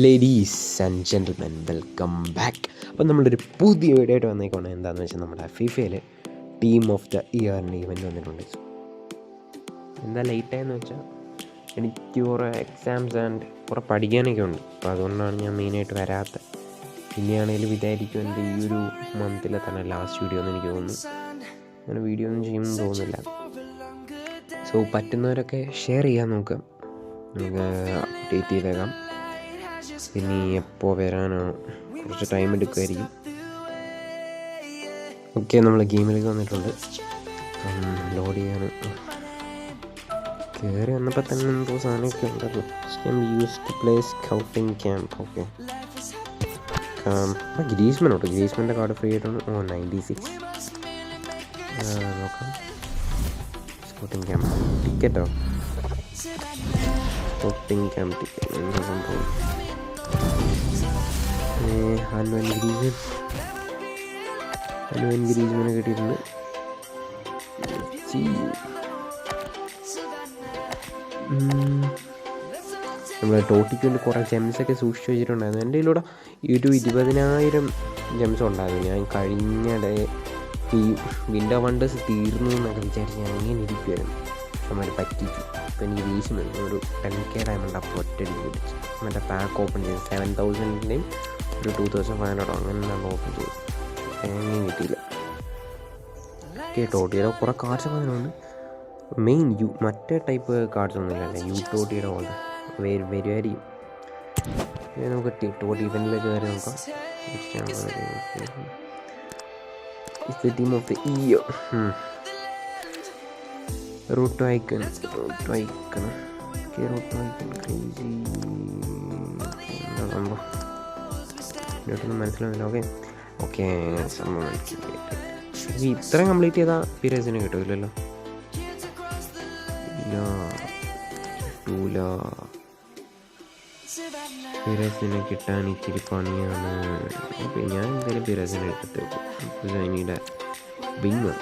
Ladies and gentlemen welcome back അപ്പം നമ്മളൊരു പുതിയ വീഡിയോ ആയിട്ട് വന്നേക്കാണ്. എന്താണെന്ന് വെച്ചാൽ നമ്മുടെ ഫിഫയിൽ ടീം ഓഫ് ദ ഇയറിന്റെ ഇവന്റ് വന്നിട്ടുണ്ട്. എന്താ ലേറ്റായെന്ന് വെച്ചാൽ എനിക്ക് കുറേ എക്സാംസ് ആൻഡ് കുറേ പഠിക്കാനൊക്കെ ഉണ്ട്. അപ്പോൾ അതുകൊണ്ടാണ് ഞാൻ മെയിനായിട്ട് വരാത്തത് ഇനിയാണെങ്കിലും വിചാരിക്കും എന്റെ ഈ ഒരു മന്തിലെ തന്നെ ലാസ്റ്റ് വീഡിയോ എന്ന് എനിക്ക് തോന്നുന്നു. അങ്ങനെ വീഡിയോ ഒന്നും ചെയ്യുമെന്ന് തോന്നുന്നില്ല. സോ പറ്റുന്നവരൊക്കെ ഷെയർ ചെയ്യാൻ നോക്കാം. നമുക്ക് അപ്ഡേറ്റ് ചെയ്തേക്കാം. ഇനി എപ്പോൾ വരാനോ കുറച്ച് ടൈം എടുക്കുമായിരിക്കും ഓക്കെ നമ്മൾ ഗെയിമിലേക്ക് വന്നിട്ടുണ്ട്. ലോഡ് ചെയ്യാൻ കയറി വന്നപ്പോൾ തന്നെ എന്തോ സാധനമൊക്കെ ഉണ്ടല്ലോ. Use to play scouting camp okay Griezmann കേട്ടോ ഗ്രീസ്മന്റെ കാർഡ് ഫ്രീ ആയിട്ടാണ് ഓ നയന്റി സിക്സ് നോക്കാം. സ്കൗട്ടിങ് ക്യാമ്പ് ടിക്കറ്റോ സ്കൗട്ടിങ് ക്യാമ്പ് ടിക്കറ്റ് എന്താ സംഭവം? ഹനുവൻ ഗ്രീസ്മൻ ഹനുവൻ ഗ്രീസ്മനെ കിട്ടിയിട്ടുണ്ട്. നമ്മൾ ടോട്ടിക്ക് വേണ്ടി കുറേ ജെംസൊക്കെ സൂക്ഷിച്ച് വെച്ചിട്ടുണ്ടായിരുന്നു. എന്റെ ഇതിലൂടെ ഈ ഒരു ഇരുപതിനായിരം ജെംസ് ഉണ്ടായിരുന്നു. ഞാൻ കഴിഞ്ഞിടെ ഈ വിൻഡോ വണ്ടേഴ്സ് തീർന്നു എന്നൊക്കെ വിചാരിച്ച് ഞാൻ ഇങ്ങനെ ഇരിക്കുമായിരുന്നു നമ്മൾ പറ്റിച്ചു. അപ്പോൾ എനിക്ക് വീശുന്നുണ്ട് ഒരു ടെൻ കെ ഡയമണ്ട് അപ്പോൾ ഒറ്റ പിടിച്ചു മറ്റേ പാക്ക് ഓപ്പൺ ചെയ്തു സെവൻ തൗസൻഡിന്റെയും ഒരു ടു തൗസൻഡ് ഫൈവ് ഹൺഡ്രഡോ അങ്ങനെ നമ്മൾ ഓപ്പൺ ചെയ്തു. തേങ്ങയും കിട്ടിയില്ല. കേട്ടോ ടോട്ടിയുടെ കുറേ കാർഡ്സ് അതിനുണ്ട് മെയിൻ യു മറ്റേ ടൈപ്പ് കാർഡ്സ് ഒന്നും ഒന്നുമില്ല യു ടോട്ടിയുടെ പോലെ വെരി വെരി നമുക്ക് ടോട്ടി ഇവന്റിലേക്ക് വരെ നോക്കാം. Team of the year route icon route icon route icon crazy ഇതിനൊന്നും മനസ്സിലാവില്ല ഓക്കെ ഓക്കെ സംഭവം മനസ്സിലായി കംപ്ലീറ്റ് ചെയ്താൽ പീരേഴ്സിന് കിട്ടില്ലല്ലോ കിട്ടൂല പിരസിനെ കിട്ടാൻ ഇച്ചിരി പണിയാണ്. അപ്പോൾ ഞാൻ എന്തായാലും പീരേഴ്സിനെ എടുത്തിട്ട് സൈനിയുടെ ബിങ്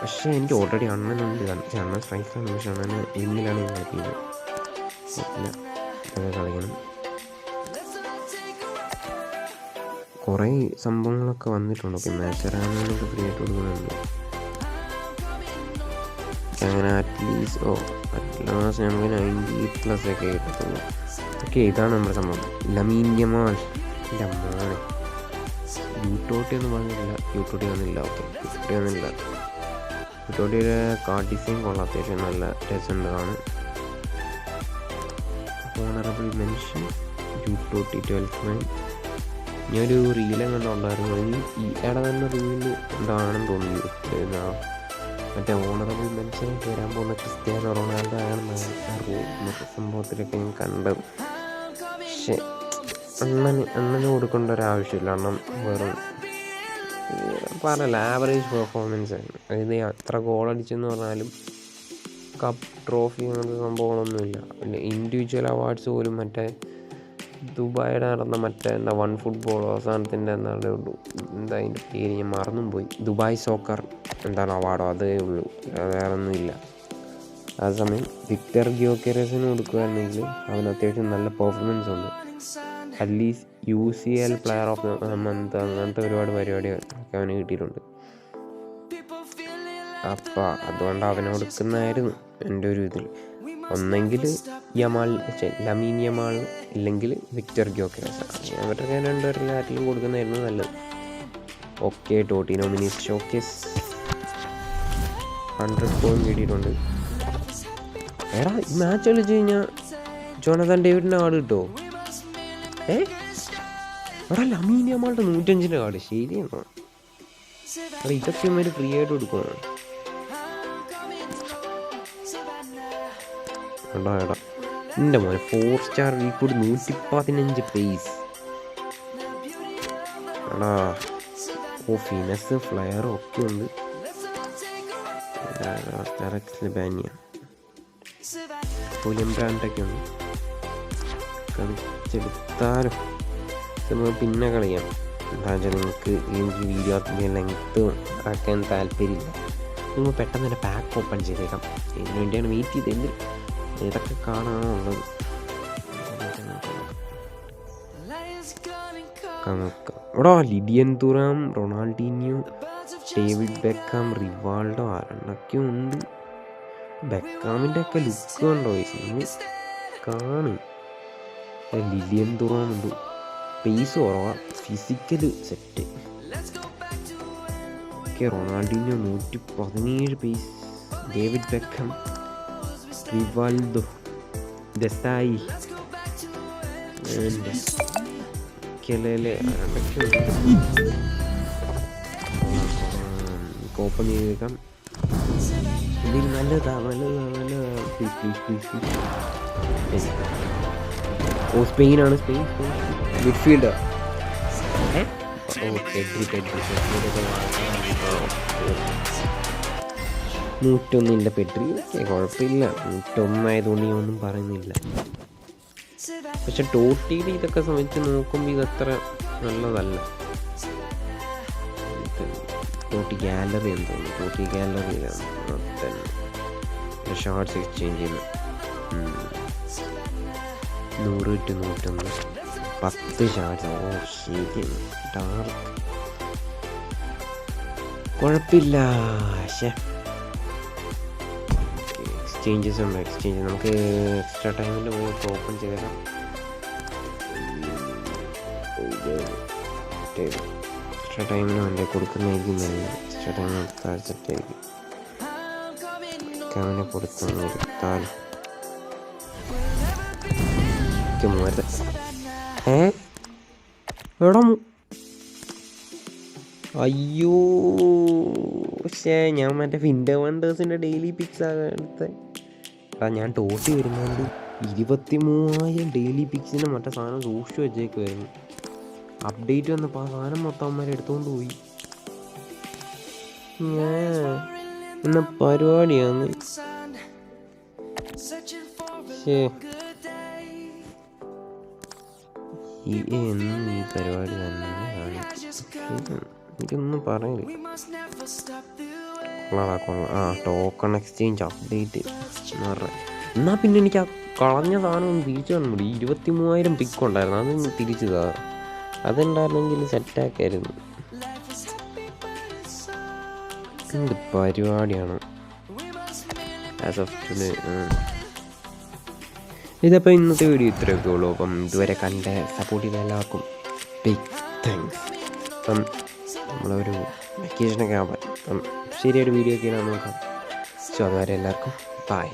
പക്ഷേ എനിക്ക് ഓൾറെഡി അണ്ണനുണ്ട് പക്ഷേ അണ്ണൻ സ്ട്രൈക്കാണ് പക്ഷെ അണ്ണന് വിങ്ങിലാണ് ഞാൻ കളിക്കുന്നത്. കളിക്കണം. കുറേ സംഭവങ്ങളൊക്കെ വന്നിട്ടുണ്ട്. ഓക്കെ മാച്ചറാനൊക്കെ ഫ്രീ ആയിട്ട് കൊടുക്കുന്നുണ്ട് അങ്ങനെ അറ്റ്ലീസ്റ്റ് ഓ അറ്റ്ലാസ്റ്റ് നമുക്ക് നയന്റി പ്ലസ് ഒക്കെ കിട്ടത്തുള്ളൂ. ഓക്കെ ഇതാണ് നമ്മുടെ സംഭവം. ലമീന്യമാൾ എന്റെ ലമ്മാണ് യൂട്ടോട്ടി ഒന്നും പറഞ്ഞില്ല യൂട്ടോട്ടി വന്നില്ല. ഓക്കെ. യൂട്ടോട്ടി വന്നില്ല. യൂട്ടോട്ടിയുടെ കാർഡ് ഡിസൈൻ കൊള്ളാം. അത്യാവശ്യം നല്ല രസമുണ്ട് കാണും ഓണറബിൾ മെൻഷൻ യൂട്ടോട്ടി ട്വൽത്ത് മാൻ ഞാനൊരു റീലും കണ്ടുണ്ടായിരുന്നു ഈ ഈയുടെ തന്നെ റീൽ എന്താണെന്ന് തോന്നുന്നു. മറ്റേ ഓണറബിൾ മെൻഷനിൽ വരാൻ പോകുന്ന ക്രിസ്ത്യാനോ റൊണാൾഡോ ആണെന്നാണ് സംഭവത്തിലൊക്കെ ഞാൻ കണ്ടത് പക്ഷെ അണ്ണന് അണ്ണന് കൊടുക്കേണ്ട ഒരു ആവശ്യമില്ല. അണ്ണൻ വെറും പറഞ്ഞല്ല ആവറേജ് പെർഫോമൻസ് ആണ്. അതായത് അത്ര ഗോൾ അടിച്ചെന്ന് പറഞ്ഞാലും കപ്പ് ട്രോഫി അങ്ങനത്തെ സംഭവങ്ങളൊന്നുമില്ല. ഇൻഡിവിജ്വൽ അവാർഡ്സ് പോലും മറ്റേ ദുബായിയുടെ നടന്ന മറ്റേ എന്താ വൺ ഫുട്ബോൾ അവസാനത്തിന്റെ ഉള്ളൂ. എന്താ അതിന്റെ പേര് ഞാൻ മറന്നും പോയി. ദുബായ് സോക്കർ എന്താണ് അവാർഡോ അതേ ഉള്ളൂ. വേറെ ഒന്നുമില്ല ആ അതേസമയം വിക്ടർ ഗിയോക്കെറസിന് കൊടുക്കുകയാണെങ്കിൽ അവന് അത്യാവശ്യം നല്ല പെർഫോമൻസ് ഉണ്ട്. At least U C L player of the month അങ്ങനത്തെ ഒരുപാട് പരിപാടികളൊക്കെ അവന് കിട്ടിയിട്ടുണ്ട്. അപ്പോൾ അതുകൊണ്ട് അവനെ കൊടുക്കുന്നതായിരുന്നു എന്റെ ഒരു ഇതിൽ ഒന്നെങ്കിൽ യമാൽ ലമീൻ യമാൾ ഇല്ലെങ്കിൽ വിക്ടർ ഗ്യോക്കെറസ് അവരുടെ രണ്ടുപേരിൽ ആരെങ്കിലും കൊടുക്കുന്നതായിരുന്നു നല്ലത്. Okay TOTY nominees showcase. Hundred point കിട്ടിയിട്ടുണ്ട് എടാ ഈ മാച്ച് കളിച്ച് കഴിഞ്ഞാൽ ജോനതൻ ഡേവിഡിന്റെ കാർഡ് കിട്ടുമോ ഏ? എടാ ലമീൻ യമാളുടെ നൂറ്റഞ്ചിന്റെ കാർഡ് ശരിയാണോ? ഇതൊക്കെ ഇവർ ഫ്രീ ആയിട്ട് കൊടുക്കണം എടാ എടാ? എന്റെ മോനെ ഫോർ സ്റ്റാർ റീക്കൂട് നൂറ്റി പതിനഞ്ച് പേസ് എടാ ഓ ഫ്ലയർ ഒക്കെ ഉണ്ട്. ബ്രാൻഡൊക്കെ ഉണ്ട്. കളിച്ചെടുത്താലും പിന്നെ കളിയാം. എന്താ വെച്ചാൽ നിങ്ങൾക്ക് എനിക്ക് വീഡിയോ ലെങ്ത്ത് ആക്കാൻ താല്പര്യമില്ല. നിങ്ങൾ പെട്ടെന്ന് തന്നെ പാക്ക് ഓപ്പൺ ചെയ്തേക്കാം. ഇതിനു വേണ്ടിയാണ് വെയിറ്റ് ചെയ്തത് ഇതൊക്കെ ഉള്ളത് എടാ Lilian Thuram Ronaldinho David Beckham Rivaldo ആരണ്ടൊക്കെ ഉണ്ട്. ബെക്കാമിന്റെ ഒക്കെ ലുക്ക് കണ്ടോ? കാണും. ലിഡിയൻ തുറാം ഉണ്ട്. പേസ് കുറവാ. Physical set. ഓക്കെ റൊണാൾഡീനിയോ നൂറ്റി പതിനേഴ് പേസ്. ഡേവിഡ് ബെക്കം. ദസായി കെലയിലെ ആരൊക്കെ ഓപ്പൺ ചെയ്തേക്കാം ഇതിൽ നല്ലതാ നല്ലതാ നല്ലതാ please please please please oh സ്പെയിനാണ് സ്പെയിൻ മിഡ്ഫീൽഡർ ഓ പെഡ്രി ടെഡ്രി പെഡ്രിയുടെ നൂറ്റൊന്നില്ല പെട്രി. ഓക്കെ കുഴപ്പമില്ല. നൂറ്റൊന്നായതുകൊണ്ട് ഞാൻ ഒന്നും പറയുന്നില്ല. പക്ഷെ ടോട്ടിയിൽ ഇതൊക്കെ സംബന്ധിച്ച് നോക്കുമ്പോൾ ഇതത്ര നല്ലതല്ല. ടോട്ടി ഗാലറി എന്താണ് ടോട്ടി ഗാലറിയിലാണ് തന്നെ ഷോർട്സ് എക്സ്ചേഞ്ച് ചെയ്യുന്നു. നൂറ് ടു നൂറ്റൊന്ന്. പത്ത് ഷാർട്സ്. ഓ ശരി. ഡാർക്ക് കുഴപ്പമില്ല. പക്ഷേ എക്സ്ചേഞ്ചസ് ഉണ്ട് എക്സ്ചേഞ്ച് നമുക്ക് എക്സ്ട്രാ ടൈമിൽ പോയി ഓപ്പൺ ചെയ്തേക്കാം എക്സ്ട്രാ ടൈമിന് വേണ്ടി കൊടുക്കുന്നതായിരിക്കും നല്ലത്. എക്സ്ട്രാ ടൈം താഴ്ചട്ടായിരിക്കും കവനെ കൊടുത്തു ഏ? എടാ അയ്യോ പക്ഷേ ഞാൻ മറ്റേ ഫിൻഡ് വണ്ടേഴ്സിന്റെ ഡെയിലി പിക്സ് എടുത്ത. എടാ ഞാൻ ടോട്ടി വരുന്നുണ്ട് ഇരുപത്തി മൂവായിരം ഡെയിലി പിക്സിന്റെ മറ്റേ സാധനം സൂക്ഷിച്ചു വെച്ചേക്കുമായിരുന്നു അപ്ഡേറ്റ് വന്നപ്പോൾ ആ സാധനം മൊത്തം അവന്മാർ എടുത്തുകൊണ്ട് പോയി. എന്ന പരിപാടിയാണ് ഈ പരിപാടി എനിക്കൊന്നും പറയില്ല. കൊള്ളാടാ കൊള്ളാം. ആ ടോക്കൺ എക്സ്ചേഞ്ച് അപ്ഡേറ്റ് എന്ന് പറഞ്ഞാൽ എന്നാൽ പിന്നെ എനിക്ക് ആ കളഞ്ഞ സാധനം ഒന്ന് തിരിച്ചു തന്നു. ഈ ഇരുപത്തി മൂവായിരം പിക്ക് ഉണ്ടായിരുന്നു അതൊന്ന് തിരിച്ചു താ. അതുണ്ടായിരുന്നെങ്കിൽ സെറ്റാക്കായിരുന്നു എന്ത് പരിപാടിയാണ്? ആസ് ഓഫ് ഇതപ്പോൾ ഇന്നത്തെ വീഡിയോ ഇത്രയൊക്കെ ഉള്ളൂ. അപ്പം ഇതുവരെ കണ്ട സപ്പോർട്ട് ചെയ്ത എല്ലാവർക്കും ബിഗ് താങ്ക്സ് അപ്പം നമ്മളൊരു വെക്കേഷനൊക്കെ ആവാൻ ശരിയൊരു വീഡിയോ ഒക്കെ നോക്കാം. സോ അതുവരെ എല്ലാവർക്കും ബൈ